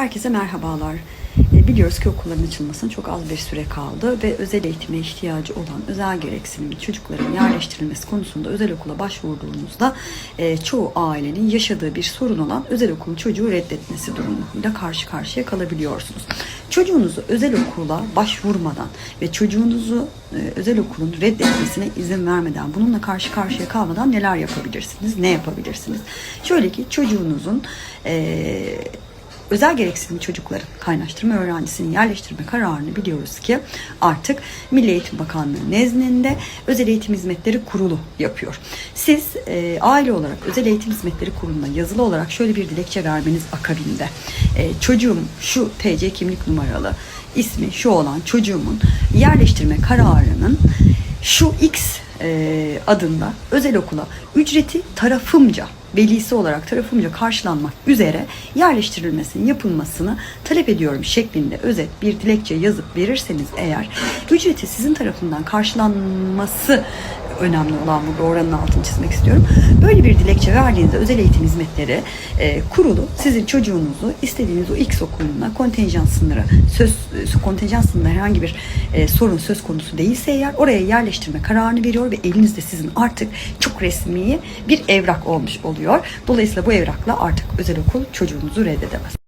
Herkese merhabalar. E, Biliyoruz ki okulların açılmasına çok az bir süre kaldı ve özel eğitime ihtiyacı olan özel gereksinimli çocukların yerleştirilmesi konusunda özel okula başvurduğunuzda e, çoğu ailenin yaşadığı bir sorun olan özel okulun çocuğu reddetmesi durumuyla karşı karşıya kalabiliyorsunuz. Çocuğunuzu özel okula başvurmadan ve çocuğunuzu e, özel okulun reddetmesine izin vermeden, bununla karşı karşıya kalmadan neler yapabilirsiniz, ne yapabilirsiniz? Şöyle ki çocuğunuzun e, özel gereksinimli çocukların kaynaştırma öğrencisinin yerleştirme kararını biliyoruz ki artık Milli Eğitim Bakanlığı nezdinde Özel Eğitim Hizmetleri Kurulu yapıyor. Siz e, aile olarak Özel Eğitim Hizmetleri Kurulu'na yazılı olarak şöyle bir dilekçe vermeniz akabinde e, çocuğum şu TC kimlik numaralı ismi şu olan çocuğumun yerleştirme kararının şu X e, adında özel okula ücreti tarafımca velisi olarak tarafımca karşılanmak üzere yerleştirilmesinin yapılmasını talep ediyorum şeklinde özet bir dilekçe yazıp verirseniz eğer ücreti sizin tarafından karşılanması önemli olan burada oranın altını çizmek istiyorum. Böyle bir dilekçe verdiğinizde özel eğitim hizmetleri e, kurulu sizin çocuğunuzu istediğiniz o X okuluna kontenjan sınırı söz kontenjan sınırında herhangi bir e, sorun söz konusu değilse eğer oraya yerleştirme kararını veriyor ve elinizde sizin artık çok resmi bir evrak olmuş oluyor. Dolayısıyla bu evrakla artık özel okul çocuğunuzu reddedemez.